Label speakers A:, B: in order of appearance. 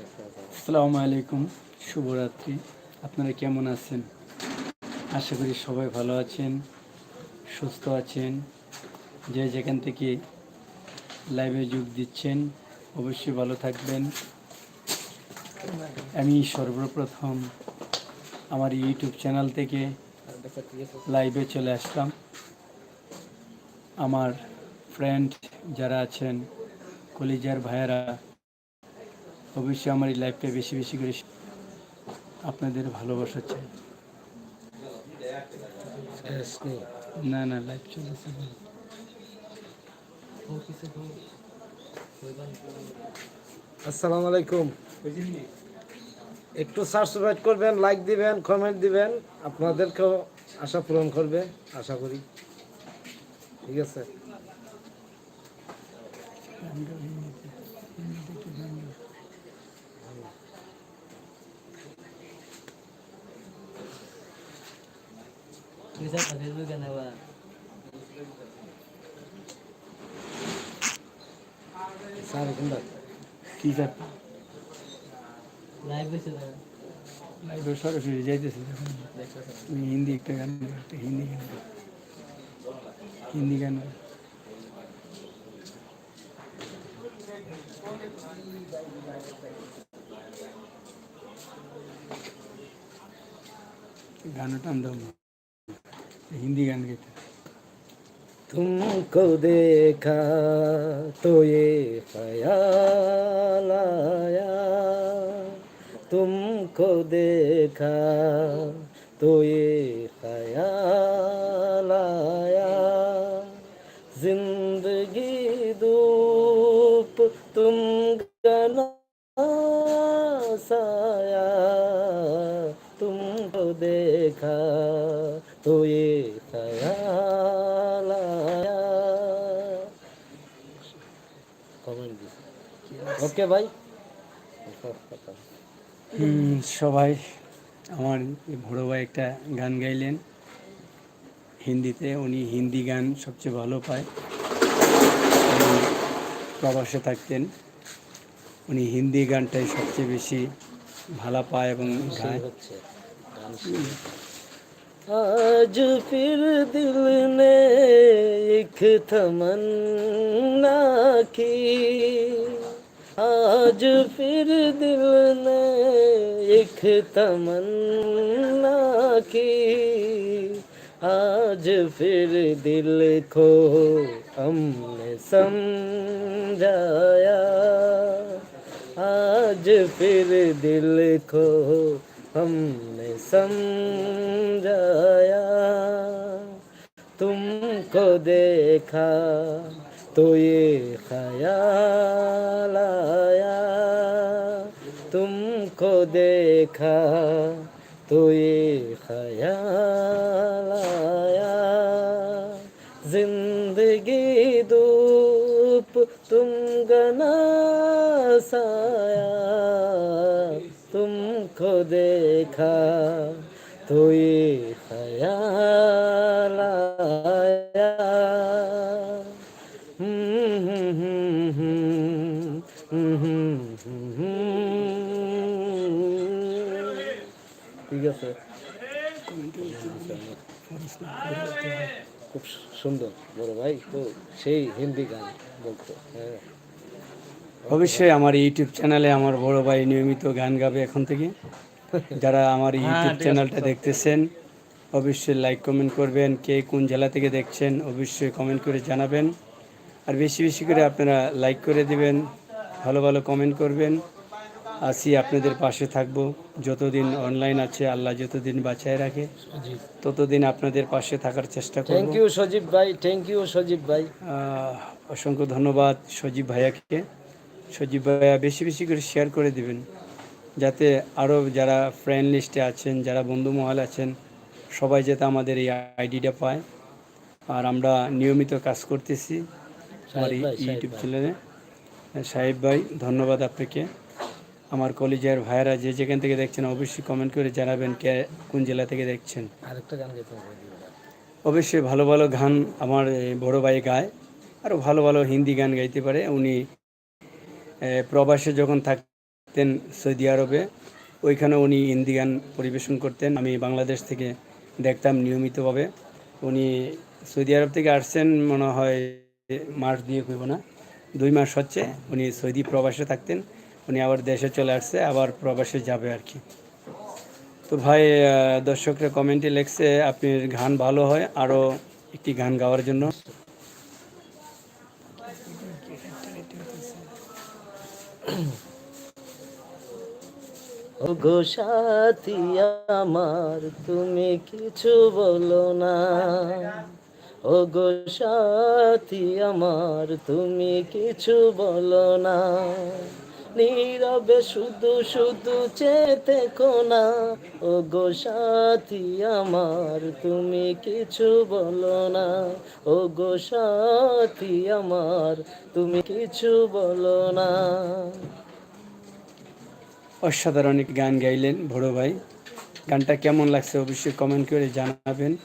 A: আসসালামু আলাইকুম শুভরাত্রি। আপনারা কেমন আছেন? আশা করি সবাই ভালো আছেন, সুস্থ আছেন। যে যেখান থেকে লাইভে যোগ দিচ্ছেন, অবশ্যই ভালো থাকবেন। আমি সর্বপ্রথম আমার ইউটিউব চ্যানেল থেকে লাইভে চলে আসলাম। আমার ফ্রেন্ড যারা আছেন, কলিজার ভাইয়েরা অবশ্যই আমার এই লাইফটা বেশি বেশি করে আপনাদের ভালোবাসা চাই। না না লাইফ চলেছে
B: আসসালামু আলাইকুম। একটু সাবস্ক্রাইব করবেন লাইক দিবেন কমেন্ট দিবেন। আপনাদেরকেও আশা পূরণ করবে আশা করি। ঠিক আছে?
A: কি লাইভে সরাসরি যাইতেছে দেখুন হিন্দি একটা গান হিন্দি গান হিন্দি গান। গানটা দাও हिंदी गान गाते
B: तुमको देखा तो ये ख्याल आया। तुमको देखा तो ये ख्याल आया। ज़िंदगी धूप तुम गना साया। तुमको देखा তোয়ে ওকে ভাই
A: সবাই আমার ভোরো ভাই একটা গান গাইলেন। হিন্দিতে উনি হিন্দি গান সবচেয়ে ভালো পায়। প্রবাসে থাকতেন। উনি হিন্দি গানটাই সবচেয়ে বেশি ভালো পায় এবং গায়।
B: आज फिर दिल ने एक तमन्ना की। आज फिर दिल ने एक तमन्ना की। आज फिर दिल को हमने समझाया। आज फिर दिल को हमने समझाया, तुमको देखा तो ये ख्याल आया, तुमको देखा तो ये ख्याल आया। ज़िंदगी धूप तुम गना साया तुमको देखा तो ये ख्याल आया हम्म, हम्म, हम्म, हम्म, हम्म, हम्म, हम्म। ঠিক আছে খুব সুন্দর বড় ভাই তো সেই হিন্দি গান বলতো হ্যাঁ
A: অবশ্যই আমার ইউটিউব চ্যানেলে আমার বড় ভাই নিয়মিত গান গাবে এখন থেকে। যারা আমার ইউটিউব চ্যানেলটা দেখতেছেন অবশ্যই লাইক কমেন্ট করবেন কে কোন জেলা থেকে দেখছেন অবশ্যই কমেন্ট করে জানাবেন। আর বেশি বেশি করে আপনারা লাইক করে দিবেন ভালো ভালো কমেন্ট করবেন। আসি আপনাদের পাশে থাকব। যতদিন অনলাইন আছে আল্লাহ যতদিন বাঁচায় রাখে ততদিন আপনাদের পাশে থাকার চেষ্টা করব।
B: থ্যাংক ইউ সজীব ভাই থ্যাংক ইউ সজীব ভাই।
A: অসংখ্য ধন্যবাদ সজীব ভাইয়াকে। সজীব ভাইয়া বেশি বেশি করে শেয়ার করে দিবেন যাতে আরও যারা ফ্রেন্ড লিস্টে আছেন যারা বন্ধু মহল আছেন সবাই যাতে আমাদের এই আইডিটা পায়। আর আমরা নিয়মিত কাজ করতেছি আমার ইউটিউব চ্যানেলে সাহেব ভাই ধন্যবাদ আপনাকে। আমার কলেজের ভাইয়েরা যে যেখান থেকে দেখছেন অবশ্যই কমেন্ট করে জানাবেন কে কোন জেলা থেকে দেখছেন।
B: আরেকটা গান
A: অবশ্যই ভালো ভালো গান আমার বড় ভাই গায় আরও ভালো ভালো হিন্দি গান গাইতে পারে। উনি প্রবাসে যখন থাকতেন সৌদি আরবে, ওইখানে উনি হিন্দি গান পরিবেশন করতেন। আমি বাংলাদেশ থেকে দেখতাম নিয়মিতভাবে। উনি সৌদি আরব থেকে আসছেন মনে হয় মাস দিয়ে কইব না, দুই মাস হচ্ছে উনি সৌদি প্রবাসে থাকতেন। উনি আবার দেশে চলে আসছে, আবার প্রবাসে যাবে আর কি। তো ভাই দর্শকরা কমেন্টে লেখছে, আপনার গান ভালো হয় আরও একটি গান গাওয়ার জন্য।
B: গো সাথী, আমার তুমি কিছু বলো না। ও গো সাথী, আমার তুমি কিছু বলো না। নীরবে শুধু শুধু চেতে কোনা। ও গো সাথী আমার, তুমি কিছু বলো না। ও গো সাথী আমার, তুমি কিছু বলো না।
A: অসাধারণ গান গাইলেন বড় ভাই। গানটা কেমন লাগছে অবশ্যই কমেন্ট করে জানাবেন।